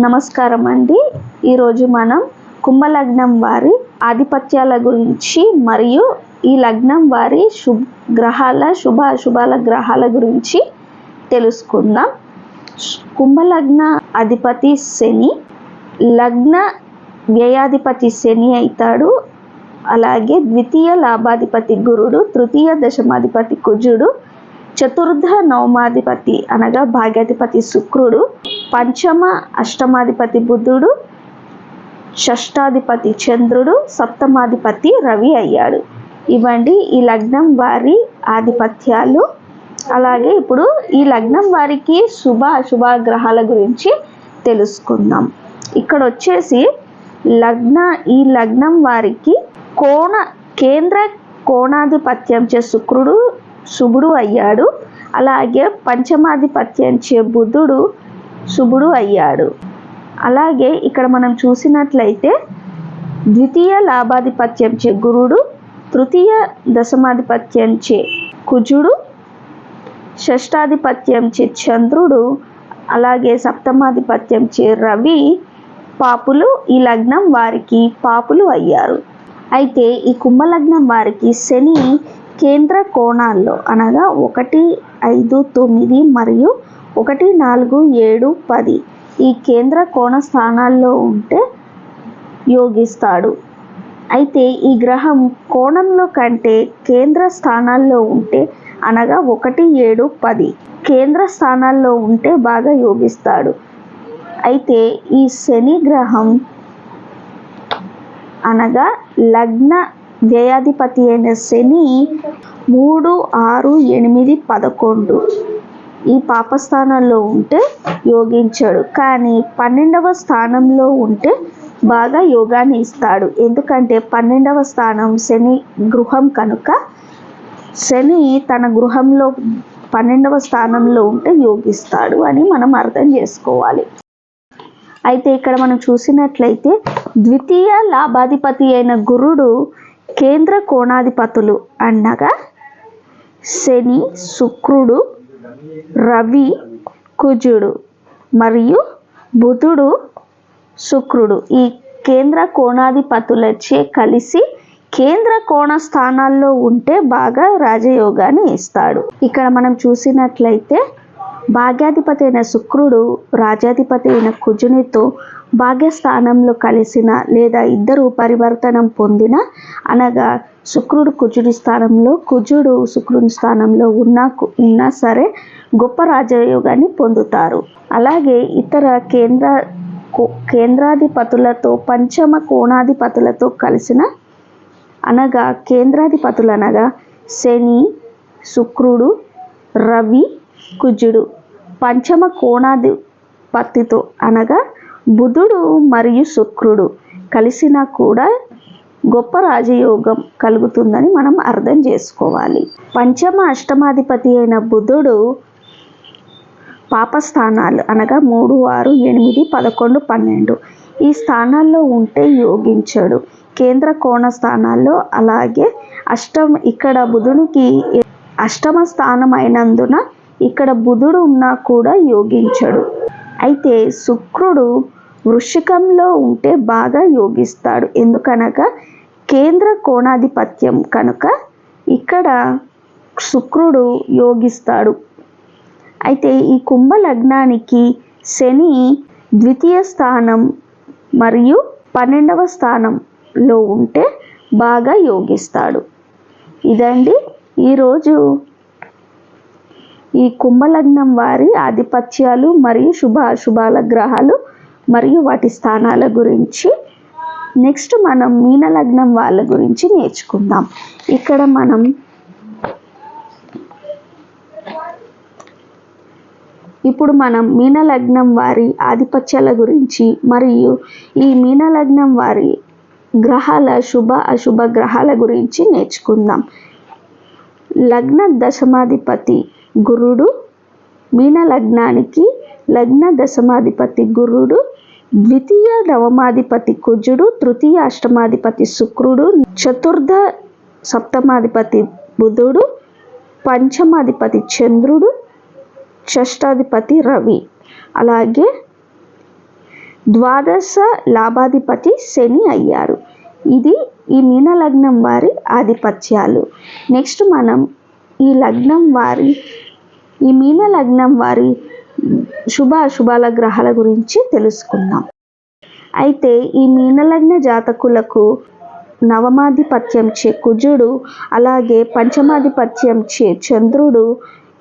నమస్కారం అండి ఈరోజు మనం కుంభలగ్నం వారి ఆధిపత్యాల గురించి మరియు ఈ లగ్నం వారి శుభ గ్రహాల శుభ అశుభాల గ్రహాల గురించి తెలుసుకుందాం. కుంభలగ్న అధిపతి శని లగ్న వ్యయాధిపతి శని అవుతాడు. అలాగే ద్వితీయ లాభాధిపతి గురుడు తృతీయ దశమాధిపతి కుజుడు చతుర్థ నవమాధిపతి అనగా భాగ్యాధిపతి శుక్రుడు పంచమ అష్టమాధిపతి బుధుడు షష్టాధిపతి చంద్రుడు సప్తమాధిపతి రవి అయ్యాడు. ఇవ్వండి ఈ లగ్నం వారి ఆధిపత్యాలు. అలాగే ఇప్పుడు ఈ లగ్నం వారికి శుభ అశుభ గ్రహాల గురించి తెలుసుకుందాం. ఇక్కడ వచ్చేసి లగ్న ఈ లగ్నం వారికి కోణ కేంద్ర కోణాధిపత్యంచే శుక్రుడు శుభుడు అయ్యాడు. అలాగే పంచమాధిపత్యంచే బుధుడు శుభుడు అయ్యాడు. అలాగే ఇక్కడ మనం చూసినట్లయితే ద్వితీయ లాభాధిపత్యంచే గురుడు తృతీయ దశమాధిపత్యంచే కుజుడు షష్టాధిపత్యంచే చంద్రుడు అలాగే సప్తమాధిపత్యంచే రవి పాపులు. ఈ లగ్నం వారికి పాపులు అయ్యారు. అయితే ఈ కుంభలగ్నం వారికి శని కేంద్ర కోణాల్లో అనగా ఒకటి ఐదు తొమ్మిది మరియు ఒకటి నాలుగు ఏడు పది ఈ కేంద్ర కోణ స్థానాల్లో ఉంటే యోగిస్తాడు. అయితే ఈ గ్రహం కోణంలో కంటే కేంద్ర స్థానాల్లో ఉంటే అనగా ఒకటి ఏడు పది కేంద్ర స్థానాల్లో ఉంటే బాగా యోగిస్తాడు. అయితే ఈ శని గ్రహం అనగా లగ్న వ్యయాధిపతి అయిన శని మూడు ఆరు ఎనిమిది పదకొండు. ఈ పాపస్థానంలో ఉంటే యోగించాడు. కానీ పన్నెండవ స్థానంలో ఉంటే బాగా యోగాన్ని ఇస్తాడు. ఎందుకంటే పన్నెండవ స్థానం శని గృహం కనుక శని తన గృహంలో పన్నెండవ స్థానంలో ఉంటే యోగిస్తాడు అని మనం అర్థం చేసుకోవాలి. అయితే ఇక్కడ మనం చూసినట్లయితే ద్వితీయ లాభాధిపతి అయిన గురుడు కేంద్ర కోణాధిపతులు అనగా శని శుక్రుడు రవి కుజుడు మరియు బుధుడు శుక్రుడు. ఈ కేంద్ర కోణాధిపతులచే కలిసి కేంద్ర కోణ స్థానాల్లో ఉంటే బాగా రాజయోగాన్ని ఇస్తాడు. ఇక్కడ మనం చూసినట్లయితే భాగ్యాధిపతి అయిన శుక్రుడు రాజాధిపతి అయిన కుజునితో భాగ్యస్థానంలో కలిసిన లేదా ఇద్దరు పరివర్తనం పొందిన అనగా శుక్రుడు కుజుడి స్థానంలో కుజుడు శుక్రుని స్థానంలో ఉన్నా ఉన్నా సరే గొప్ప రాజయోగాన్ని పొందుతారు. అలాగే ఇతర కేంద్ర కేంద్రాధిపతులతో పంచమ కోణాధిపతులతో కలిసిన అనగా కేంద్రాధిపతులు అనగా శని శుక్రుడు రవి కుజుడు పంచమ కోణాధిపతితో అనగా బుధుడు మరియు శుక్రుడు కలిసినా కూడా గొప్ప రాజయోగం కలుగుతుందని మనం అర్థం చేసుకోవాలి. పంచమ అష్టమాధిపతి అయిన బుధుడు పాపస్థానాలు అనగా మూడు ఆరు ఎనిమిది పదకొండు పన్నెండు ఈ స్థానాల్లో ఉంటే యోగించాడు. కేంద్ర కోణ స్థానాల్లో అలాగే అష్టం ఇక్కడ బుధునికి అష్టమ స్థానం అయినందున ఇక్కడ బుధుడు ఉన్నా కూడా యోగించడు. అయితే శుక్రుడు వృషికంలో ఉంటే బాగా యోగిస్తాడు. ఎందుకనగా కేంద్ర కోణాధిపత్యం కనుక ఇక్కడ శుక్రుడు యోగిస్తాడు. అయితే ఈ కుంభ లగ్నానికి శని ద్వితీయ స్థానం మరియు పన్నెండవ స్థానంలో ఉంటే బాగా యోగిస్తాడు. ఇదండి ఈరోజు ఈ కుంభలగ్నం వారి ఆధిపత్యాలు మరియు శుభ అశుభాల గ్రహాలు మరియు వాటి స్థానాల గురించి. నెక్స్ట్ మనం మీనలగ్నం వాళ్ళ గురించి నేర్చుకుందాం. ఇక్కడ మనం ఇప్పుడు మనం మీనలగ్నం వారి ఆధిపత్యాల గురించి మరియు ఈ మీనలగ్నం వారి గ్రహాల శుభ అశుభ గ్రహాల గురించి నేర్చుకుందాం. లగ్న దశమాధిపతి గురుడు మీన లగ్నానికి లగ్న దశమాధిపతి గురుడు ద్వితీయ నవమాధిపతి కుజుడు తృతీయ అష్టమాధిపతి శుక్రుడు చతుర్థ సప్తమాధిపతి బుధుడు పంచమాధిపతి చంద్రుడు షష్టాధిపతి రవి. అలాగే ద్వాదశ లాభాధిపతి శని అయ్యారు. ఇది ఈ మీన లగ్నం వారి ఆధిపత్యాలు. నెక్స్ట్ మనం ఈ లగ్నం వారి ఈ మీన లగ్నం వారి శుభ అశుభాల గ్రహాల గురించి తెలుసుకుందాం. అయితే ఈ మీనలగ్న జాతకులకు నవమాధిపత్యం చే కుజుడు అలాగే పంచమాధిపత్యం చే చంద్రుడు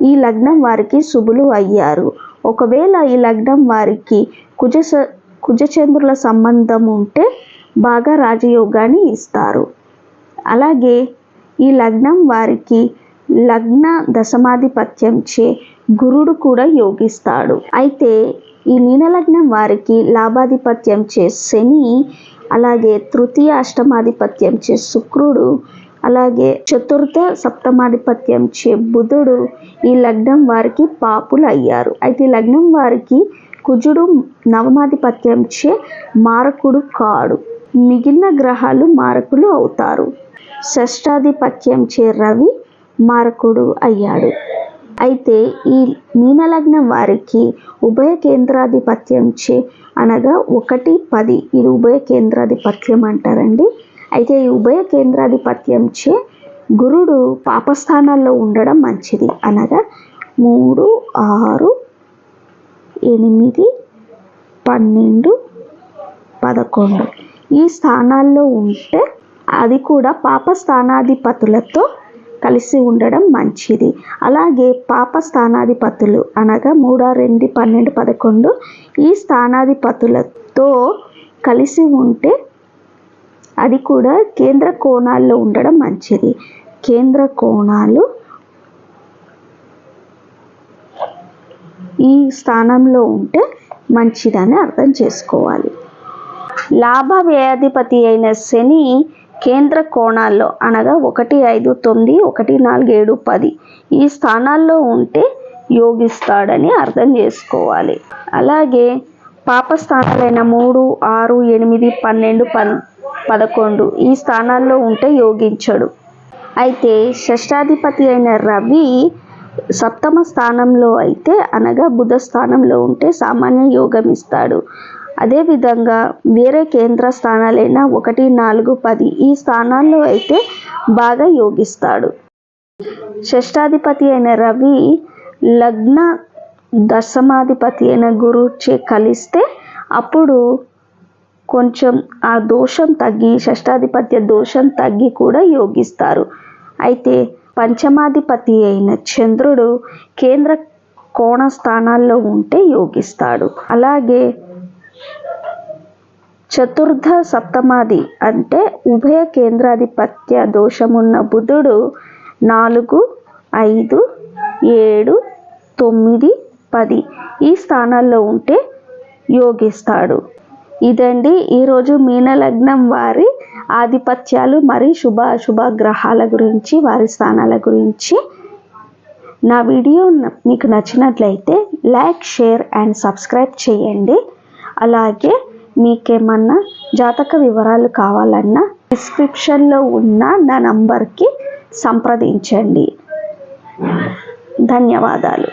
ఈ లగ్నం వారికి శుభులు అయ్యారు. ఒకవేళ ఈ లగ్నం వారికి కుజ కుజచంద్రుల సంబంధం ఉంటే బాగా రాజయోగాన్ని ఇస్తారు. అలాగే ఈ లగ్నం వారికి లగ్న దశమాధిపత్యం చే గురుడు కూడా యోగిస్తాడు. అయితే ఈ మీనలగ్నం వారికి లాభాధిపత్యం చే శని అలాగే తృతీయ అష్టమాధిపత్యం చే శుక్రుడు అలాగే చతుర్థ సప్తమాధిపత్యం చే బుధుడు ఈ లగ్నం వారికి పాపులు అయ్యారు. అయితే ఈ లగ్నం వారికి కుజుడు నవమాధిపత్యం చే మారకుడు కాడు. మిగిలిన గ్రహాలు మారకులు అవుతారు. షష్టాధిపత్యం చే రవి మారకుడు అయ్యాడు. అయితే ఈ మీనలగ్నం వారికి ఉభయ కేంద్రాధిపత్యం చే అనగా ఒకటి పది ఇది ఉభయ కేంద్రాధిపత్యం అంటారండి. అయితే ఈ ఉభయ కేంద్రాధిపత్యం చే గురుడు పాపస్థానాల్లో ఉండడం మంచిది. అనగా మూడు ఆరు ఎనిమిది పన్నెండు పదకొండు. ఈ స్థానాల్లో ఉంటే అది కూడా పాప స్థానాధిపతులతో కలిసి ఉండడం మంచిది. అలాగే పాప స్థానాధిపతులు అనగా మూడు రెండు పన్నెండు పదకొండు ఈ స్థానాధిపతులతో కలిసి ఉంటే అది కూడా కేంద్ర కోణాల్లో ఉండడం మంచిది. కేంద్ర కోణాలు ఈ స్థానంలో ఉంటే మంచిదని అర్థం చేసుకోవాలి. లాభ వ్యయాధిపతి అయిన శని కేంద్ర కోణాల్లో అనగా ఒకటి ఐదు తొమ్మిది ఒకటి నాలుగు ఏడు పది ఈ స్థానాల్లో ఉంటే యోగిస్తాడని అర్థం చేసుకోవాలి. అలాగే పాప స్థానాలైన మూడు ఆరు ఎనిమిది పన్నెండు పన్ పదకొండు ఈ స్థానాల్లో ఉంటే యోగించడు. అయితే షష్టాధిపతి అయిన రవి సప్తమ స్థానంలో అయితే అనగా బుధ స్థానంలో ఉంటే సామాన్య యోగం ఇస్తాడు. అదేవిధంగా వేరే కేంద్ర స్థానాలైన ఒకటి నాలుగు పది ఈ స్థానాల్లో అయితే బాగా యోగిస్తాడు. షష్టాధిపతి అయిన రవి లగ్న దశమాధిపతి అయిన గురు చే కలిస్తే అప్పుడు కొంచెం ఆ దోషం తగ్గి షష్టాధిపత్య దోషం తగ్గి కూడా యోగిస్తారు. అయితే పంచమాధిపతి అయిన చంద్రుడు కేంద్ర కోణ స్థానాల్లో ఉంటే యోగిస్తాడు. అలాగే చతుర్థ సప్తమాది అంటే ఉభయ కేంద్రాధిపత్య దోషమున్న బుధుడు నాలుగు ఐదు ఏడు తొమ్మిది పది ఈ స్థానాల్లో ఉంటే యోగిస్తాడు. ఇదండి ఈరోజు మీనలగ్నం వారి ఆధిపత్యాలు మరి శుభ అశుభ గ్రహాల గురించి వారి స్థానాల గురించి. నా వీడియో మీకు నచ్చినట్లయితే లైక్ షేర్ అండ్ సబ్స్క్రైబ్ చేయండి. అలాగే మీకేమన్నా జాతక వివరాలు కావాలన్నా డిస్క్రిప్షన్లో ఉన్న నా నంబర్కి సంప్రదించండి. ధన్యవాదాలు.